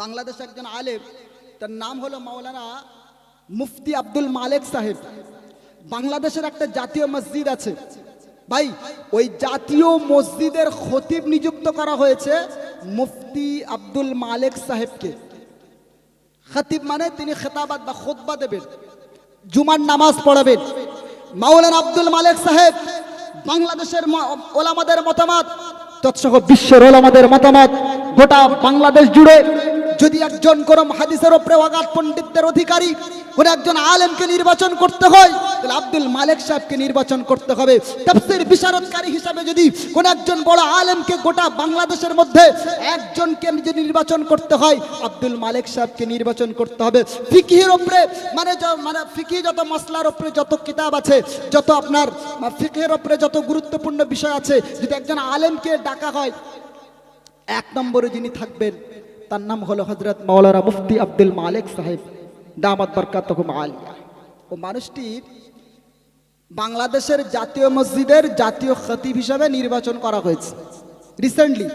বাংলাদেশ একজন আলেম, তার নাম হলো মাওলানা মুফতি আব্দুল মালেক সাহেব। বাংলাদেশের একটা জাতীয় মসজিদ আছে। ভাই, ওই জাতীয় মসজিদের খতিব নিযুক্ত করা হয়েছে মুফতি আব্দুল মালেক সাহেবকে। খতিব মানে তিনি খেতাবাদ বা খোদবা দেবেন, জুমার নামাজ পড়াবেন। মাওলানা আব্দুল মালেক সাহেব, বাংলাদেশের ওলামাদের মতামত, তৎসহ বিশ্বের ওলামাদের মতামত, গোটা বাংলাদেশ জুড়ে যদি একজন কোন হাদিসের ওপরে অগাধ পণ্ডিতদের অধিকারী, কোন একজন আলেমকে নির্বাচন করতে হয়, তাহলে আব্দুল মালেক সাহেবকে নির্বাচন করতে হবে। তাফসীর বিশারদকারী হিসাবে যদি কোন একজন বড় আলেমকে গোটা বাংলাদেশের মধ্যে একজনকে যদি নির্বাচন করতে হয়, আব্দুল মালেক সাহেবকে নির্বাচন করতে হবে। ফিকিহের ওপরে মানে মানে ফিকি যত মশলার ওপরে যত কিতাব আছে, যত আপনার ফিকের ওপরে যত গুরুত্বপূর্ণ বিষয় আছে, যদি একজন আলেমকে ডাকা হয়, এক নম্বরে যিনি থাকবেন তার নাম হলো হজরত মাওলানা মুফতি আব্দুল মালিক সাহেব। দামাত বরকাতহুম আলিয়া ও মানুষটি বাংলাদেশের জাতীয় মসজিদের জাতীয় খতিব হিসাবে নির্বাচন করা হয়েছে রিসেন্টলি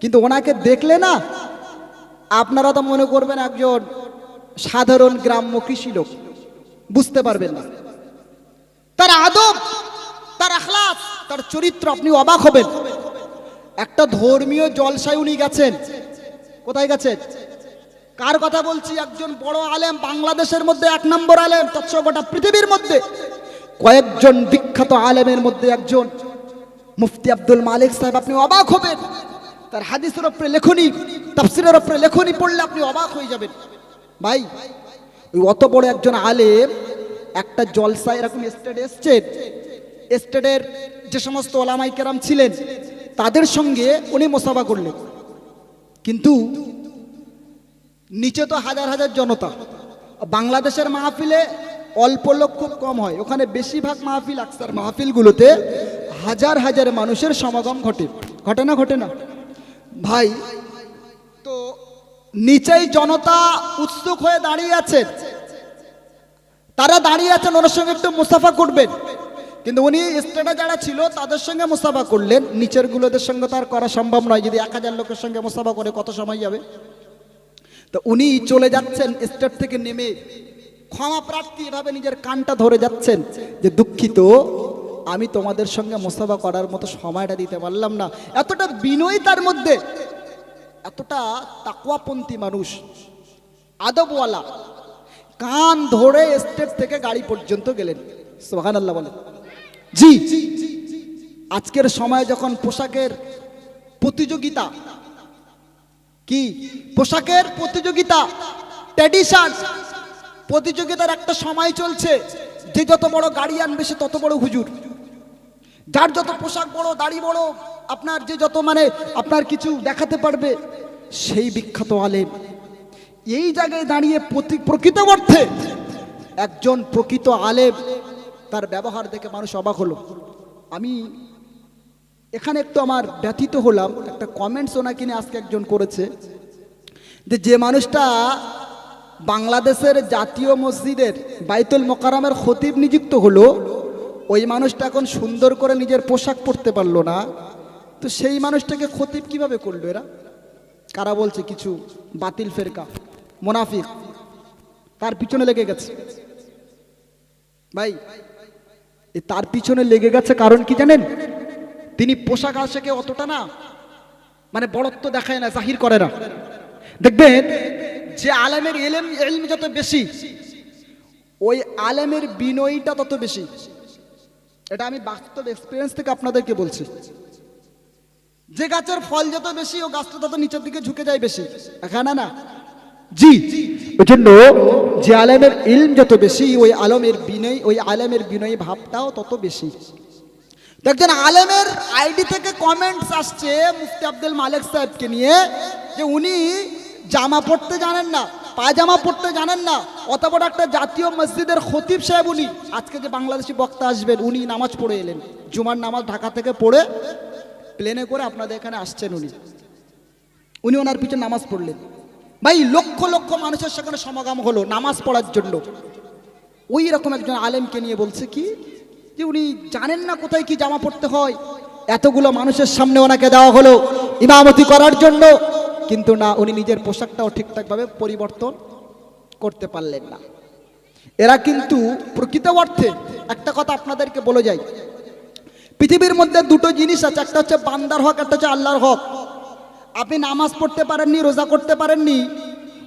কিন্তু ওনাকে দেখলে না, আপনারা তো মনে করবেন একজন সাধারণ গ্রাম্য কৃষি লোক। বুঝতে পারবেন না। তার আদব, তার আখলাস তার চরিত্র আপনি অবাক হবেন। একটা ধর্মীয় জলসায় উনি গেছেন। কোথায় গেছে? কার কথা বলছি? একজন বড় আলেম, বাংলাদেশের মধ্যে এক নম্বর আলেম তৎস গোটা পৃথিবীর মধ্যে। কয়েকজন বিখ্যাত আলেমের মধ্যে একজন। মুফতি আব্দুল মালিক সাহেব, আপনি অবাক হবেন। তার হাদিসের ওপরে লেখনি, তাফসিরের ওপরে লেখনি পড়লে আপনি অবাক হয়ে যাবেন। ভাই, ওই অত বড় একজন আলেম, একটা জলসা এরকম স্টেট এসছেন স্টেটের যে সমস্ত ওলামাই কেরাম ছিলেন, তাদের সঙ্গে উনি মোসাফা করলেন। কিন্তু নিচে তো হাজার হাজার জনতা। বাংলাদেশের মাহফিলে অল্প লোক খুব কম হয়। ওখানে বেশিরভাগ মাহফিল আকসার মাহফিলগুলোতে হাজার হাজার মানুষের সমাগম ঘটে। ঘটে না ঘটে না? ভাই, তো নিচেই জনতা উৎসুক হয়ে দাঁড়িয়ে আছে তারা দাঁড়িয়ে আছেন, ওনার সঙ্গে একটু মুসাফা করবেন। কিন্তু উনি স্টেটে যারা ছিল, তাদের সঙ্গে মুসাফা করলেন। নিচের গুলোদের সঙ্গে তার করা সম্ভব নয়, যদি এক হাজার লোকের সঙ্গে মুসাফা করে কত সময় যাবে? তো উনি চলে যাচ্ছেন স্টেট থেকে নেমে ক্ষমা প্রার্থী এভাবে নিজের কানটা ধরে যাচ্ছেন যে, দুঃখিত, আমি তোমাদের সঙ্গে মোসাফা করার মতো সময়টা দিতে পারলাম না। এতটা বিনয়ী তার মধ্যে, এতটা তাকুয়াপন্থী মানুষ, আদবওয়ালা, কান ধরে স্টেট থেকে গাড়ি পর্যন্ত গেলেন। সোহান আল্লাহ বলেন। জি আজকের সময় যখন পোশাকের প্রতিযোগিতা, কি? পোশাকের প্রতিযোগিতা ট্র্যাডিশন প্রতিযোগিতার একটা সময় চলছে। যে যত বড় গাড়ি আনবে সে তত বড় হুজুর। যার যত পোশাক বড়, দাড়ি বড়, আপনার যে যত মানে আপনার কিছু দেখাতে পারবে, সেই বিখ্যাত আলেম। এই জায়গায় দাঁড়িয়ে প্রকৃত অর্থে একজন প্রকৃত আলেম তার ব্যবহার দেখে মানুষ অবাক হলো। আমি এখানে একটু আমার ব্যথিত হলাম, একটা কমেন্টস ওনাকে নিয়ে আজকে একজন করেছে যে যে মানুষটা বাংলাদেশের জাতীয় মসজিদের বাইতুল মোকারামের খতিব নিযুক্ত হলো, ওই মানুষটা এখন সুন্দর করে নিজের পোশাক পরতে পারল না। তো সেই মানুষটাকে খতিব কীভাবে করল এরা? কারা বলছে, কিছু বাতিল ফেরকা, মোনাফিক, তার পিছনে লেগে গেছে। ভাই তার পিছনে লেগে গেছে কারণ কি জানেন? তিনি পোশাক আশাকে অতটা না মানে বড়ত্ব দেখায় না, জাহির করে না। দেখবেন, যে আলেমের এলেম, এলম যত বেশি, ওই আলেমের বিনয়ীটা তত বেশি। এটা আমি বাস্তব এক্সপিরিয়েন্স থেকে আপনাদেরকে বলছি। যে গাছের ফল যত বেশি, ও গাছটা তত নিচের দিকে ঝুঁকে যায় বেশি। এখানে না? জি। ওই জন্য যে আলেমের ইলম যত বেশি, ওই আলমের বিনয়, ওই আলেমের বিনয়ী ভাবটাও তত বেশি। একজন আলেমের আইডি থেকে কমেন্টস আসছে মুফতি আব্দুল মালিক সাহেবকে নিয়ে, যে উনি জামা পড়তে জানেন না, পায়জামা পড়তে জানেন না, অত একটা জাতীয় মসজিদের খতিব সাহেব উনি। আজকে যে বাংলাদেশি বক্তা আসবেন, উনি নামাজ পড়ে এলেন। জুমার নামাজ ঢাকা থেকে পড়ে প্লেনে করে আপনাদের এখানে আসছেন উনি। উনি ওনার পিছনে নামাজ পড়লেন। ভাই, লক্ষ লক্ষ মানুষের সেখানে সমাগম হলো নামাজ পড়ার জন্য। ওই রকম একজন আলেমকে নিয়ে বলছে কি, যে উনি জানেন না কোথায় কি জামা পড়তে হয়, এতগুলো মানুষের সামনে ওনাকে দেওয়া হলো ইমামতি করার জন্য, কিন্তু না, উনি নিজের পোশাকটাও ঠিকঠাকভাবে পরিবর্তন করতে পারলেন না। এরা কিন্তু প্রকৃত অর্থে, একটা কথা আপনাদেরকে বলে যাই, পৃথিবীর মধ্যে দুটো জিনিস আছে, একটা হচ্ছে বান্দার হক, একটা হচ্ছে আল্লাহর হক। আপনি নামাজ পড়তে পারেননি, রোজা করতে পারেননি,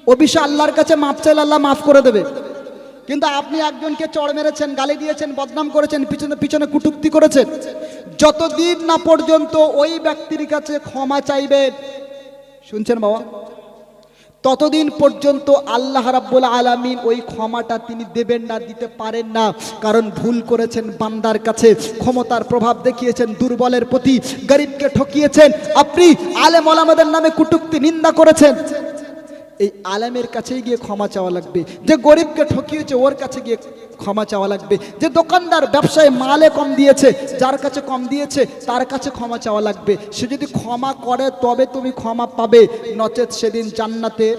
ও বিষয়ে আল্লাহর কাছে মাফ চাইলে আল্লাহ মাফ করে দেবে। কিন্তু আপনি একজনকে চড় মেরেছেন, গালি দিয়েছেন, বদনাম করেছেন, পিছনে পিছনে কুটুক্তি করেছেন, যতদিন না পর্যন্ত ওই ব্যক্তির কাছে ক্ষমা চাইবেন। শুনছেন বাবা? ততদিন পর্যন্ত আল্লাহ রাব্বুল আলামিন ওই ক্ষমাটা তিনি দেবেন না, দিতে পারেন না। কারণ ভুল করেছেন বান্দার কাছে। ক্ষমতার প্রভাব দেখিয়েছেন, দুর্বলের প্রতি গরিবকে ঠকিয়েছেন। আপনি আলেম ওলামাদের নামে কুটুক্তি নিন্দা করেছেন। এই আলেমের কাছেই গিয়ে ক্ষমা চাওয়া লাগবে। যে গরিবকে ঠকিয়েছে, ওর কাছে গিয়ে ক্ষমা চাওয়া লাগবে। যে দোকানদার ব্যবসায় মালে কম দিয়েছে, যার কাছে কম দিয়েছে, তার কাছে ক্ষমা চাওয়া লাগবে। সে যদি ক্ষমা করে, তবে তুমি ক্ষমা পাবে। নচেত সেদিন জান্নাতের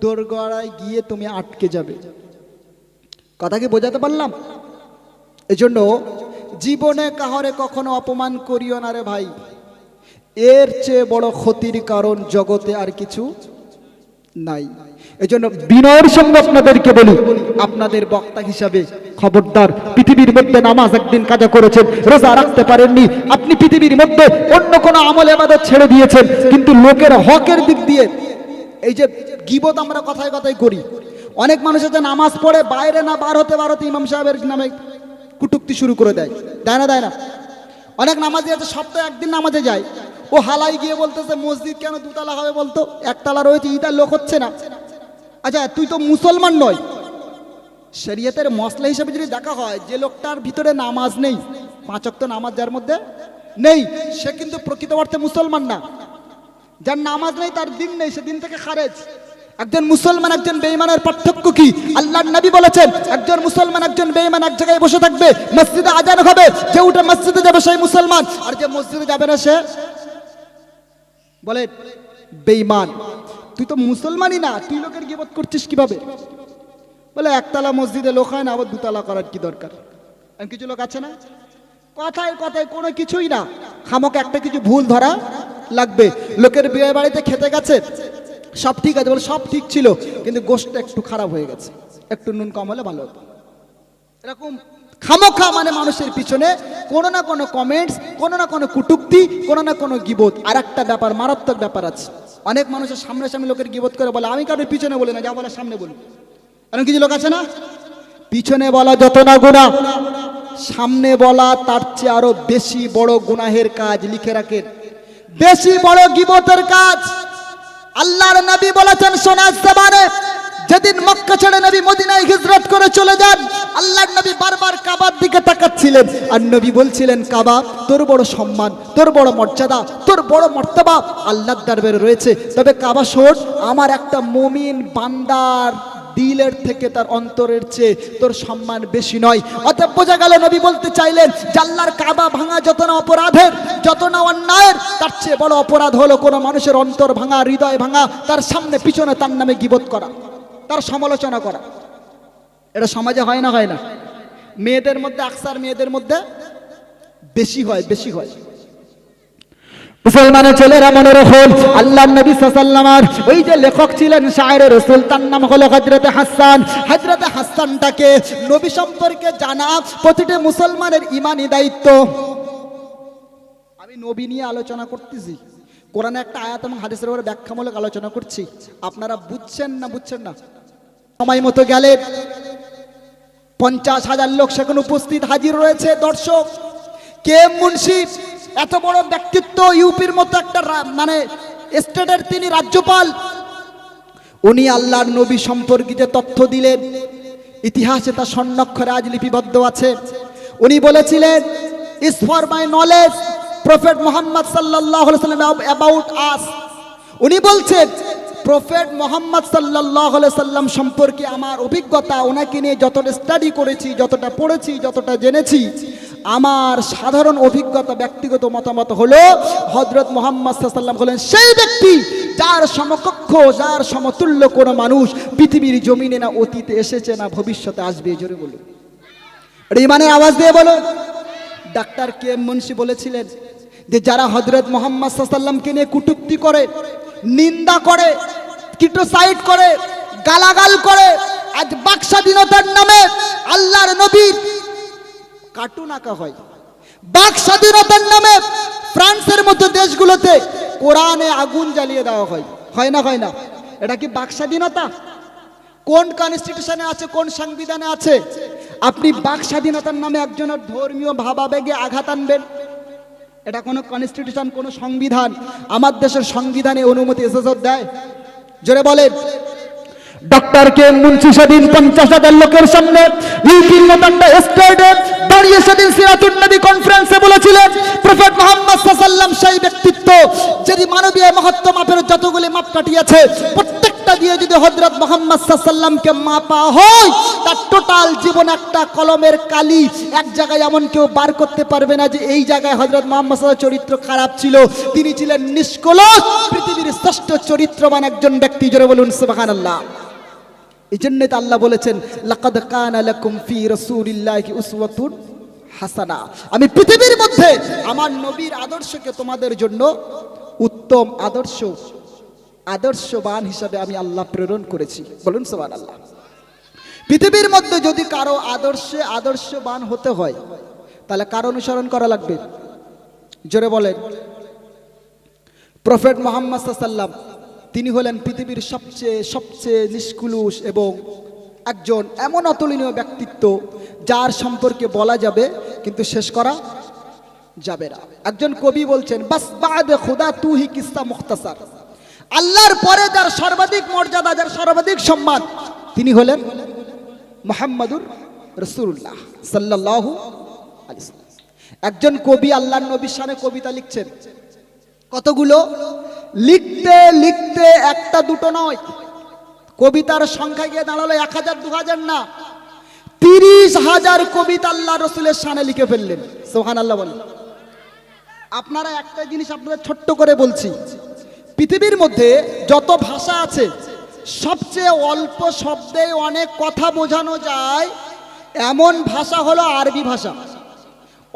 দোরগড়ায় গিয়ে তুমি আটকে যাবে। কথা কি বোঝাতে পারলাম? এজন্য জীবনে কাহরে কখনো অপমান করিও না রে ভাই। এর চেয়ে বড় ক্ষতির কারণ জগতে আর কিছু নাই। এজন্য বিনয়ের সঙ্গে আপনাদেরকে বলি, আপনাদের বক্তা হিসাবে খবরদার, পৃথিবীর মধ্যে নামাজ একদিন কাজা করেছেন, রোজা রাখতে পারেননি। আপনি পৃথিবীর মধ্যে অন্য কোনো আমল এবাদত ছেড়ে দিয়েছেন, কিন্তু লোকের হকের দিক দিয়ে এই যে গিবত আমরা কথায় কথায় করি। অনেক মানুষ আছে, নামাজ পড়ে বাইরে না বার হতে বার হতে ইমাম সাহেবের নামে কুটুক্তি শুরু করে দেয়। দেয় না দেয় না। অনেক নামাজি আছে, সপ্তাহে একদিন নামাজে যায়। ও হালাই গিয়ে বলতেছে, মসজিদ কেন দুতলা হবে বলতো? একতলা রয়েছে ইটার লোক হচ্ছে না। আচ্ছা তুই তো মুসলমান নয়। শরীয়তের মশলা হিসেবে যদি দেখা হয়, যে লোকটার ভিতরে নামাজ নেই পাঁচক তো নামাজ যার মধ্যে নেই, সে কিন্তু প্রকৃত অর্থে মুসলমান না। যার নামাজ নেই, তার দিন নেই, সে দিন থেকে খারেজ। একজন মুসলমান, একজন বেঈমানের পার্থক্য কি? আল্লাহর নবী বলেছেন, একজন মুসলমান, একজন বেইমান এক জায়গায় বসে থাকবে, মসজিদে আজান হবে, যে উঠে মসজিদে যাবে সেই মুসলমান। আর যে মসজিদে যাবে না সে বলে বেইমান তুই তো মুসলমানই না, তুই লোকের গিবত করছিস কীভাবে? বলে, একতলা মসজিদে লোক হয় না, আবার দুতলা করার কি দরকার? কিছু লোক আছে না? কথায় কথায় কোনো কিছুই না। খামকে একটা কিছু ভুল ধরা লাগবে। লোকের বিয়ে বাড়িতে খেতে গেছে, সব ঠিক আছে, বলে, সব ঠিক ছিল, কিন্তু গোষ্ঠটা একটু খারাপ হয়ে গেছে। একটু নুন কম হলে ভালো হতো। এরকম খামোখা মানে মানুষের পিছনে কোনো না কোনো কমেন্টস কোনো না কোনো কুটুক্তি, কোনো না কোনো গিবোধ আর একটা ব্যাপার, মারাত্মক ব্যাপার আছে। অনেক মানুষের সামনে সামনে লোকের গিবোধ করে বলে, আমি কারোর পিছনে বলি না, যা বলে সামনে বলি। এরকম কিছু লোক আছে না? পিছনে বলা যত না গুণা সামনে বলা তার চেয়ে আরও বেশি বড় গুনাহের কাজ লিখে রাখেন বেশি বড় গিবতের কাজ। আল্লাহর নবী বলেছেন সোনার জবানে যেদিন মক্কা ছেড়ে নবী মদিনায় হিজরত করে চলে যান, আল্লাহর নবী বারবার কাবার দিকে তাকাচ্ছিলেন। আর নবী বলছিলেন, কাবা, তোর বড় সম্মান, তোর বড় মর্যাদা, তোর বড় মর্তবা আল্লাহর দরবারে রয়েছে। তবে কাবা শোন, আমার একটা মমিন বান্দার দিলের থেকে তার অন্তরের চেয়ে তোর সম্মান বেশি নয়। অতএব বোঝা গেল, নবী বলতে চাইলেন জাল্লার কাবা ভাঙা যত না অপরাধের, যত না অন্যায়ের, তার চেয়ে বড় অপরাধ হলো কোনো মানুষের অন্তর ভাঙা, হৃদয় ভাঙা, তার সামনে পিছনে তার নামে গিবত করা। তার সমালোচনা করা। এটা সমাজে হয় না হয় না? মেয়েদের মধ্যে, আকসার মেয়েদের মধ্যে বেশি হয় বেশি হয়। মুসলমানের ছেলেরা মনে রাখুন আল্লাহ নবী সাল্লামার ওই যে লেখক ছিলেন শায়ের রসুল, তার নাম হলো হজরতে হাসান। হজরতে হাসানটাকে নবী সম্পর্কে জানা প্রতিটি মুসলমানের ইমানি দায়িত্ব। আমি নবী নিয়ে আলোচনা করতেছি। কোরআনে একটা আয়াত এবং হাদিসের ব্যাখ্যামূলক আলোচনা করছি। আপনারা বুঝছেন না বুঝছেন না? সময় মতো গেলে পঞ্চাশ হাজার লোক সেখানে উপস্থিত হাজির রয়েছে, দর্শক। K M Munshi? এত বড় ব্যক্তিত্ব ইউপির মতো একটা মানে স্টেটের তিনি রাজ্যপাল। উনি আল্লাহর নবী সম্পর্কিত তথ্য দিলেন। ইতিহাসে তা স্বর্ণক্ষরে আজ লিপিবদ্ধ আছে। উনি বলেছিলেন is for my knowledge prophet Muhammad সাল্লাহ অ্যাবাউট আস উনি বলছেন প্রফেট মোহাম্মদ সাল্লাহ সাল্লাম সম্পর্কে আমার অভিজ্ঞতা, ওনাকে নিয়ে যতটা স্টাডি করেছি, যতটা পড়েছি, যতটা জেনেছি, আমার সাধারণ অভিজ্ঞতা, ব্যক্তিগত মতামত হলো হজরত মোহাম্মদ সাল্লাম হলেন সেই ব্যক্তি যার সমকক্ষ, যার সমতুল্য কোনো মানুষ পৃথিবীর জমিনে না অতীতে এসেছে না ভবিষ্যতে আসবে, জোরে বলুন। রিমানে আওয়াজ দিয়ে বলো ডাক্তার কে এম মুন্সি বলেছিলেন যে যারা হজরত মোহাম্মদ সাল্লামকে নিয়ে কুটুক্তি করে, নিন্দা করে, ক্রিটোসাইড করে, গালাগাল করে, আজ বাকস্বাধীনতার নামে আল্লাহর নবীর কার্টুন আঁকা হয়। বাক স্বাধীনতার নামে ফ্রান্সের মতো দেশগুলোতে কোরআনে আগুন জ্বালিয়ে দেওয়া হয়। হয় না হয় না? এটা কি বাক স্বাধীনতা কোন কনস্টিটিউশনে আছে, কোন সংবিধানে আছে? আপনি বাক স্বাধীনতার নামে একজনের ধর্মীয় ভাবাবেগে আঘাত আনবেন। এটা কোনো কনস্টিটিউশন কোনো সংবিধান। আমার দেশের সংবিধানে অনুমতি এসেসব দেয়। জোরে বলেন। ডক্টর কে মুন্সি সেদিন পঞ্চাশ হাজার লোকের সামনে দাঁড়িয়ে সেদিন সিরাতুন নবী কনফারেন্সে বলেছিলেন, প্রফেট মোহাম্মদ সাল্লাম সেই ব্যক্তিত্ব মানবীয় মহত্ব মাপের যতগুলি মাপ কাটিয়েছে, প্রত্যেকটা দিয়ে যদি হজরত মোহাম্মদ সাল্লামকে মাপা হয়, তার টোটাল জীবন একটা কলমের কালি। এক জায়গায় এমন কেউ বার করতে পারবে না যে এই জায়গায় হজরত মোহাম্মদ চরিত্র খারাপ ছিল। তিনি ছিলেন নিষ্কলস, পৃথিবীর শ্রেষ্ঠ চরিত্রবান একজন ব্যক্তি। জোরে বলুন, সুবহানাল্লাহ। এই তো আল্লাহ বলেছেন, লাকাদ কানা লাকুম ফি রাসূলিল্লাহি উসওয়াতুন হাসানা। আমি পৃথিবীর মধ্যে আমার নবীর আদর্শকে তোমাদের জন্য উত্তম আদর্শ, আদর্শবান হিসাবে আমি আল্লাহ প্রেরণ করেছি। বলুন সুবহানাল্লাহ। পৃথিবীর মধ্যে যদি কারও আদর্শে আদর্শবান হতে হয়, তাহলে কার অনুসরণ করা লাগবে? জোরে বলেন। প্রফেট মোহাম্মদ সাল্লাম তিনি হলেন পৃথিবীর সবচেয়ে সবচেয়ে নিষ্কুলুষ এবং একজন এমন অতুলনীয় ব্যক্তিত্ব যার সম্পর্কে বলা যাবে, কিন্তু শেষ করা যাবে না একজন কবি বলছেন, বাস বাদে খুদা তু হি কিস্তা মুখতাসার আল্লাহর পরে যার সর্বাধিক মর্যাদা, যার সর্বাধিক সম্মান, তিনি হলেন মোহাম্মদুর রসুল্লাহ সাল্লাম। একজন কবি আল্লাহর নবীর শানে কবিতা লিখছেন, কতগুলো লিখতে লিখতে একটা দুটো নয়। কবিতার সংখ্যা গিয়ে দাঁড়াল এক হাজার, দু হাজার না। তিরিশ হাজার কবিতা আল্লাহ রসুলের সানে লিখে ফেললেন। সোহান আল্লাহ বলেন। আপনারা একটা জিনিস আপনাদের ছোট্ট করে বলছি। পৃথিবীর মধ্যে যত ভাষা আছে, সবচেয়ে অল্প শব্দে অনেক কথা বোঝানো যায়। এমন ভাষা হলো আরবি ভাষা।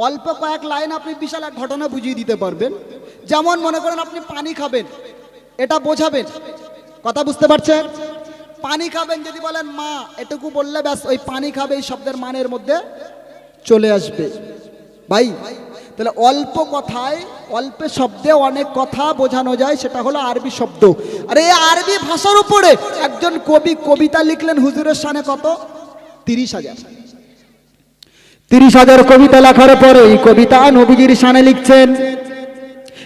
অল্প কয়েক লাইন আপনি বিশাল এক ঘটনা বুঝিয়ে দিতে পারবেন। যেমন মনে করেন আপনি পানি খাবেন, এটা বোঝাবেন। কথা বুঝতে পারছেন? পানি খাবেন যদি বলেন মা, এটুকু বললে ব্যাস, ওই পানি খাবে, এই শব্দের মানের মধ্যে চলে আসবে। ভাই, তাহলে অল্প কথায়, অল্প শব্দে অনেক কথা বোঝানো যায়, সেটা হলো আরবি শব্দ। আর এই আরবি ভাষার উপরে একজন কবি কবিতা লিখলেন, হুজুরের সানে কত? তিরিশ হাজার। তিরিশ হাজার কবিতা লেখার পরে এই কবিতা নবীজির সানে লিখছেন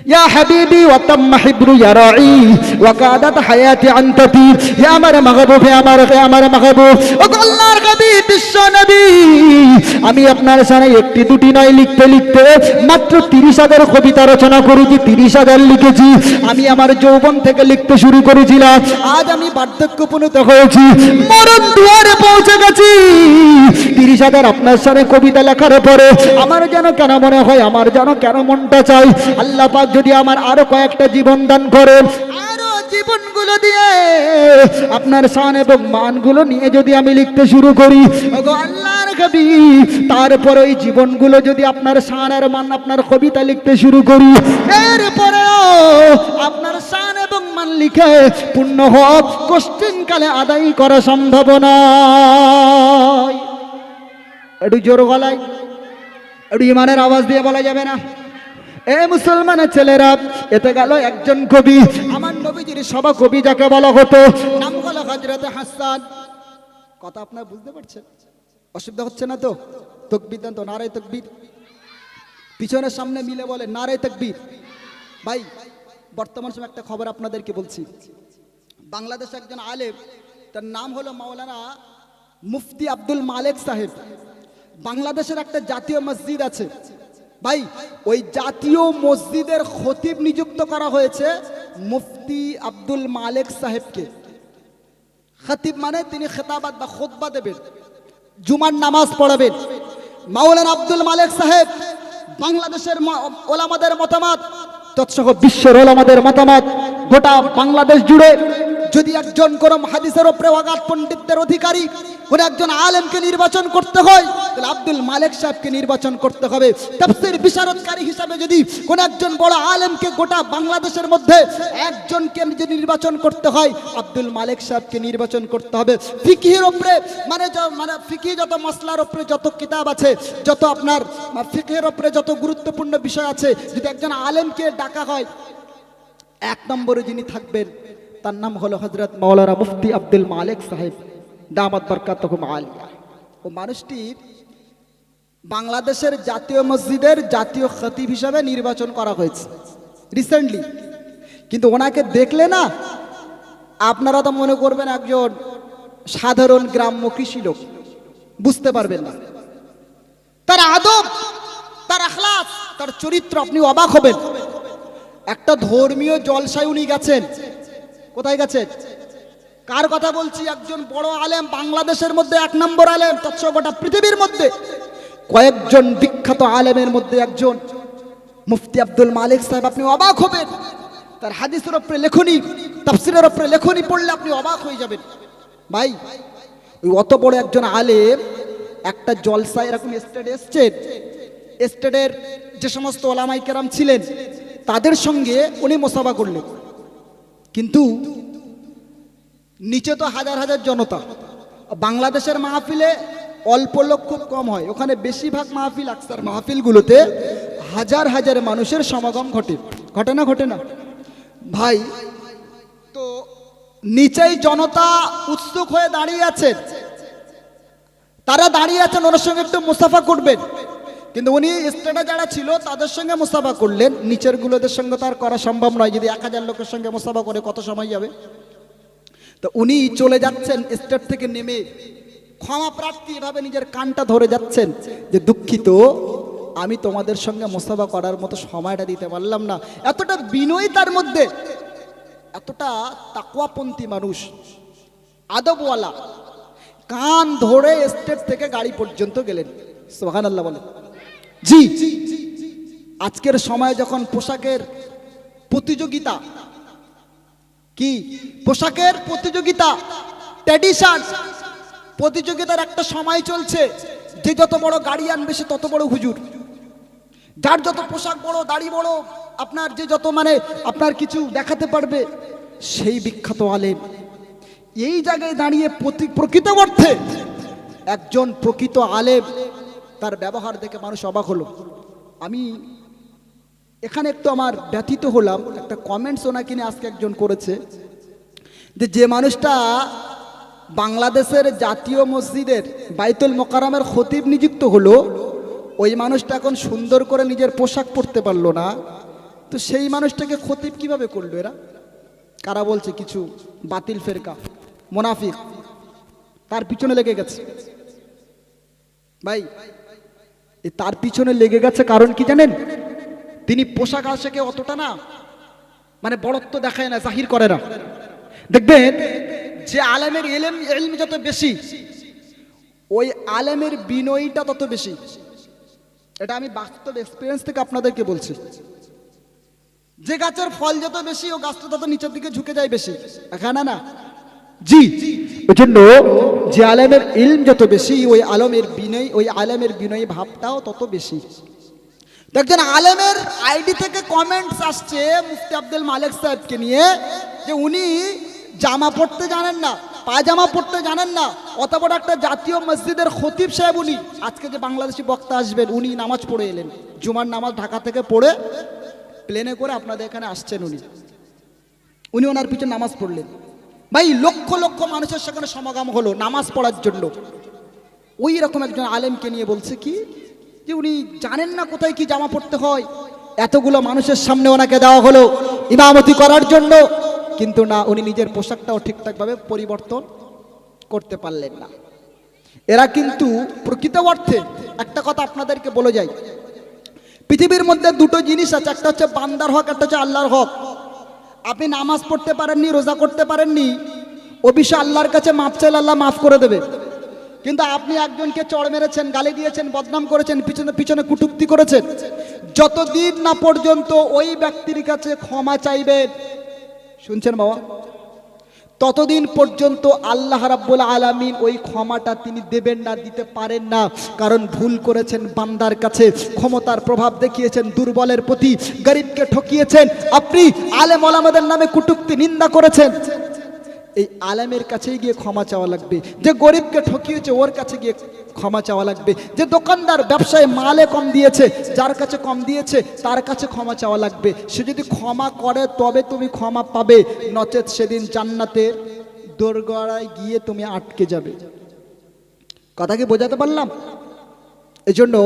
يا حبيبي وتم حبر يا راعي وقادت حياتي عن تطير يا আমার মাহবুব হে আমার হে আমার মাহবুব ও গো আল্লাহর নবী বিশ্ব নবী আমি আপনার সামনে একটি দুটি নয় লিখতে লিখতে মাত্র তিরিশ হাজার কবিতা রচনা করেছি তিরিশ হাজার লিখেছি আমি আমার যৌবন থেকে লিখতে শুরু করেছিলাম আজ আমি বার্ধক্য উপনীত হয়েছি মরণ দুয়ারে পৌঁছে গেছি তিরিশ হাজার আপনার সামনে কবিতা লেখার পরে আমার যেন কেন মনে হয় আমার যেন কেন মনটা চাই আল্লাহ পাক যদি আমার আরও কয়েকটা জীবন দান করে জীবনগুলো দিয়ে আপনার শান এবং মানগুলো নিয়ে যদি আমি লিখতে শুরু করি তারপর ওই জীবনগুলো যদি আপনার শান আর মান আপনার কবিতা লিখতে শুরু করি, এরপরেও আপনার শান এবং মান লিখে পূর্ণ হক কোশ্চিন কালে আদায় করা সম্ভব নয়। একটু জোর গলায়, একটু ইমানের আওয়াজ দিয়ে বলা যাবে না? এ মুসলমানের ছেলেরা, এতে গেল একজন কবি। আমার নবীজির সভা কবি যাকে বলা হতো, নাম হলো হজরত হাসান। কথা আপনার বুঝতে পারছেন? অসুবিধা হচ্ছে না তো? তকবির তো, নারায় তকবির। পিছনের সামনে মিলে বলে, নারায় তকবির। ভাই, বর্তমান সময় একটা খবর আপনাদেরকে বলছি। বাংলাদেশে একজন আলেম, তার নাম হলো মাওলানা মুফতি আব্দুল মালেক সাহেব। বাংলাদেশের একটা জাতীয় মসজিদ আছে। ভাই, ওই জাতীয় মসজিদের খতিব নিযুক্ত করা হয়েছে মুফতি আব্দুল মালেক সাহেবকে। খতিব মানে তিনি খেতাবাদ বা খোদবা দেবেন, জুমার নামাজ পড়াবেন। মাওলানা আব্দুল মালেক সাহেব, বাংলাদেশের ওলামাদের মতামত, তৎসহ বিশ্বের ওলামাদের মতামত, গোটা বাংলাদেশ জুড়ে যদি একজন কোন হাদিসের ওপরে অগাধ পণ্ডিতদের অধিকারী, কোন একজন আলেমকে নির্বাচন করতে হয় তাহলে আব্দুল মালিক সাহেবকে নির্বাচন করতে হবে। তাফসীর বিশারদকারী হিসাবে যদি কোন একজন বড় আলেমকে গোটা বাংলাদেশের মধ্যে একজনকে যদি নির্বাচন করতে হয়, আব্দুল মালিক সাহেবকে নির্বাচন করতে হবে। ফিকিহের ওপরে মানে মানে ফিকি যত মশলার ওপরে যত কিতাব আছে, যত আপনার ফিকের ওপরে যত গুরুত্বপূর্ণ বিষয় আছে, যদি একজন আলেমকে ডাকা হয়, এক নম্বরে যিনি থাকবেন, তার নাম হলো হজরত মৌলানা মুফতি আব্দুল মালিক সাহেব। দামাত বরকাত আলিয়া ও মানুষটি বাংলাদেশের জাতীয় মসজিদের জাতীয় খতিব হিসাবে নির্বাচন করা হয়েছে রিসেন্টলি কিন্তু ওনাকে দেখলে না, আপনারা তো মনে করবেন একজন সাধারণ গ্রাম্য কৃষি লোক, বুঝতে পারবেন না। তার আদব, তার আখলাস তার চরিত্র আপনি অবাক হবেন। একটা ধর্মীয় জলসায় উনি গেছেন। কোথায় গেছেন? কার কথা বলছি? একজন বড় আলেম, বাংলাদেশের মধ্যে এক নম্বর আলেম তৎস গোটা পৃথিবীর মধ্যে। কয়েকজন বিখ্যাত আলেমের মধ্যে একজন, মুফতি আব্দুল মালিক সাহেব, আপনি অবাক হবেন। তার হাদিসের ওপরে লেখনি, তাফসিরের ওপরে লেখনি পড়লে আপনি অবাক হয়ে যাবেন। ভাই, ওই অত বড় একজন আলেম একটা জলসা এরকম স্টেট এসছেন। স্টেটের যে সমস্ত ওলামাই কেরাম ছিলেন, তাদের সঙ্গে উনি মোসাফা করলেন। কিন্তু নিচে তো হাজার হাজার জনতা। বাংলাদেশের মাহফিলে অল্প লোক খুব কম হয়। ওখানে বেশিরভাগ মাহফিল, আকসার মাহফিলগুলোতে হাজার হাজার মানুষের সমাগম ঘটে। ঘটে না ঘটে না? ভাই, তো নিচেই জনতা উৎসুক হয়ে দাঁড়িয়ে আছেন। তারা দাঁড়িয়ে আছেন, ওনার সঙ্গে একটু মুসাফা করবেন। কিন্তু উনি স্টেটে যারা ছিল, তাদের সঙ্গে মুসাফা করলেন। নিচের গুলোদের সঙ্গে তার করা সম্ভব নয়, যদি এক হাজার লোকের সঙ্গে মুসাফা করে কত সময় যাবে? তো উনি চলে যাচ্ছেন স্টেট থেকে নেমে। ক্ষমা প্রার্থী এভাবে নিজের কানটা ধরে যাচ্ছেন যে, দুঃখিত, আমি তোমাদের সঙ্গে মোসাফা করার মতো সময়টা দিতে পারলাম না। এতটা বিনয় তার মধ্যে, এতটা তাকুয়াপন্থী মানুষ, আদবওয়ালা, কান ধরে স্টেট থেকে গাড়ি পর্যন্ত গেলেন। সোহান আল্লাহ বলেন। জি, আজকের সময় যখন পোশাকের প্রতিযোগিতা, কি? পোশাকের প্রতিযোগিতা ট্র্যাডিশন প্রতিযোগিতার একটা সময় চলছে। যে যত বড় গাড়ি আনবে সে তত বড় হুজুর। যার যত পোশাক বড়, দাড়ি বড়, আপনার যে যত মানে আপনার কিছু দেখাতে পারবে, সেই বিখ্যাত আলেম। এই জায়গায় দাঁড়িয়ে প্রতি প্রকৃত অর্থে একজন প্রকৃত আলেম, তার ব্যবহার দেখে মানুষ অবাক হলো। আমি এখানে একটু আমার ব্যথিত হলাম। একটা কমেন্টস ওনাকে নিয়ে আজকে একজন করেছে যে যে মানুষটা বাংলাদেশের জাতীয় মসজিদের বাইতুল মোকারামের খতিব নিযুক্ত হলো, ওই মানুষটা এখন সুন্দর করে নিজের পোশাক পরতে পারল না। তো সেই মানুষটাকে খতিব কীভাবে করল এরা? কারা বলছে কিছু বাতিল ফেরকা, মোনাফিক, তার পিছনে লেগে গেছে। ভাই তার পিছনে লেগে গেছে কারণ কি জানেন? তিনি পোশাক আশাকে অতটা না মানে বড়ত্ব দেখায় না, জাহির করে না। দেখবেন যে আলেমের এলেম, এলম যত বেশি, ওই আলেমের বিনয়ীটা তত বেশি। এটা আমি বাস্তব এক্সপিরিয়েন্স থেকে আপনাদেরকে বলছি। যে গাছের ফল যত বেশি, ও গাছটা তত নিচের দিকে ঝুঁকে যায় বেশি। এখানে না জি। ওই জন্য যে আলেমের ইলম যত বেশি, ওই আলমের বিনয়, ওই আলেমের বিনয়ী ভাবটাও তত বেশি। দেখছেন আলেমের আইডি থেকে কমেন্টস আসছে মুফতি আব্দুল মালিক সাহেবকে নিয়ে, যে উনি জামা পড়তে জানেন না, পায়জামা পড়তে জানেন না। অত বড় একটা জাতীয় মসজিদের খতিব সাহেব উনি। আজকে যে বাংলাদেশি বক্তা আসবেন, উনি নামাজ পড়ে এলেন। জুমার নামাজ ঢাকা থেকে পড়ে প্লেনে করে আপনাদের এখানে আসছেন উনি। উনি ওনার পিছনে নামাজ পড়লেন। ভাই, লক্ষ লক্ষ মানুষের সেখানে সমাগম হলো নামাজ পড়ার জন্য। ওই রকম একজন আলেমকে নিয়ে বলছে কি? যে উনি জানেন না কোথায় কি জামা পড়তে হয়। এতগুলো মানুষের সামনে ওনাকে দেওয়া হলো। ইমামতি করার জন্য কিন্তু না, উনি নিজের পোশাকটাও ঠিকঠাকভাবে পরিবর্তন করতে পারলেন না। এরা কিন্তু প্রকৃত অর্থে, একটা কথা আপনাদেরকে বলে যাই, পৃথিবীর মধ্যে দুটো জিনিস আছে, একটা হচ্ছে বান্দার হক, একটা হচ্ছে আল্লাহর হক। আপনি নামাজ পড়তে পারেননি, রোজা করতে পারেননি, ও বিষয়ে আল্লাহর কাছে মাফ চাইলে আল্লাহ মাফ করে দেবে। কিন্তু আপনি একজনকে চড় মেরেছেন, গালি দিয়েছেন, বদনাম করেছেন, পিছনে পিছনে কুটুক্তি করেছেন, যতদিন না পর্যন্ত ওই ব্যক্তির কাছে ক্ষমা চাইবেন শুনছেন বাবা? ততদিন পর্যন্ত আল্লাহ রাব্বুল আলামিন ওই ক্ষমাটা তিনি দেবেন না, দিতে পারেন না। কারণ ভুল করেছেন বান্দার কাছে। ক্ষমতার প্রভাব দেখিয়েছেন, দুর্বলের প্রতি গরিবকে ঠকিয়েছেন। আপনি আলেম ওলামাদের নামে কুটুক্তি নিন্দা করেছেন। এই আলেমের কাছেই গিয়ে ক্ষমা চাওয়া লাগবে। যে গরিবকে ঠকিয়েছে, ওর কাছে গিয়ে ক্ষমা চাওয়া লাগবে। যে দোকানদার ব্যবসায় মালে কম দিয়েছে, যার কাছে কম দিয়েছে, তার কাছে ক্ষমা চাওয়া লাগবে। সে যদি ক্ষমা করে, তবে তুমি ক্ষমা পাবে। নচেত সেদিন জান্নাতের দোরগড়ায় গিয়ে তুমি আটকে যাবে। কথা কি বোঝাতে পারলাম? এই জন্য